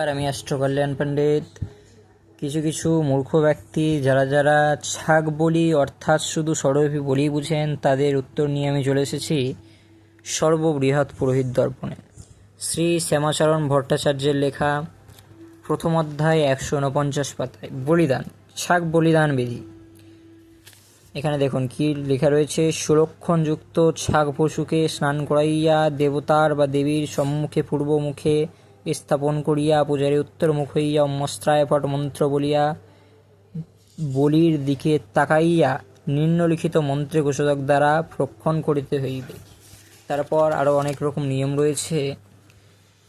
আর আমি অ্যাস্ট্রো পণ্ডিত। কিছু কিছু মূর্খ ব্যক্তি যারা যারা ছাগ বলি অর্থাৎ শুধু সর্বব্যাপী বলি বুঝেন, তাদের উত্তর নিয়ে আমি চলে এসেছি সর্ববৃহৎ পুরোহিত দর্পণে। শ্রী শ্যামাচরণ ভট্টাচার্যের লেখা প্রথম অধ্যায় একশো উনপঞ্চাশ পাতায়, বলিদান, ছাগ বলিদান বিধি। এখানে দেখুন কি লেখা রয়েছে সুলক্ষণযুক্ত ছাগ পশুকে স্নান করাইয়া দেবতার বা দেবীর সম্মুখে, পূর্বমুখে স্থাপন করিয়া পূজারী উত্তর মুখ হইয়া মস্ত্রায় মন্ত্র বলিয়া বলির দিকে তাকাইয়া নিম্নলিখিত মন্ত্রে ঘোষক দ্বারা প্রক্ষণ করিতে হইবে। তারপর আরও অনেক রকম নিয়ম রয়েছে।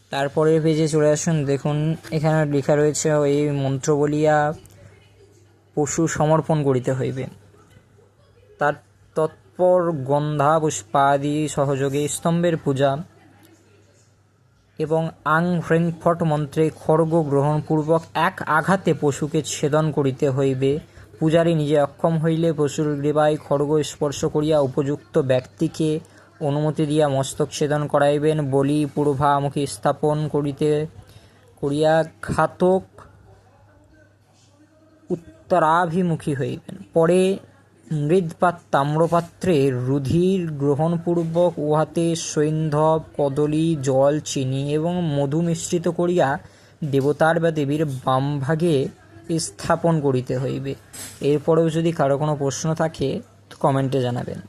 তারপরে পেজে চলে আসুন। দেখুন, এখানে লেখা রয়েছে, এই মন্ত্র বলিয়া পশু সমর্পণ করিতে হইবে। তার তৎপর গন্ধা পুষ্পাদি সহযোগে স্তম্ভের পূজা এবং আং হ্রেংফট মন্ত্রে খড়গ গ্রহণপূর্বক এক আঘাতে পশুকে ছেদন করিতে হইবে। পূজারী নিজে অক্ষম হইলে পশুর গ্রীবায় খড়গ স্পর্শ করিয়া উপযুক্ত ব্যক্তিকে অনুমতি দিয়া মস্তক ছেদন করাইবেন। বলি পূর্বামুখী স্থাপন করিতে, করিয়া ঘাতক উত্তরাভিমুখী হইবেন। পরে মৃৎপাত তাম্রপাত্রে রুধির গ্রহণপূর্বক উহাতে সৈন্ধব কদলী, জল, চিনি এবং মধু মিশ্রিত করিয়া দেবতার বা দেবীর বাম ভাগে স্থাপন করিতে হইবে। এরপরেও যদি কারও কোনো প্রশ্ন থাকে কমেন্টে জানাবেন।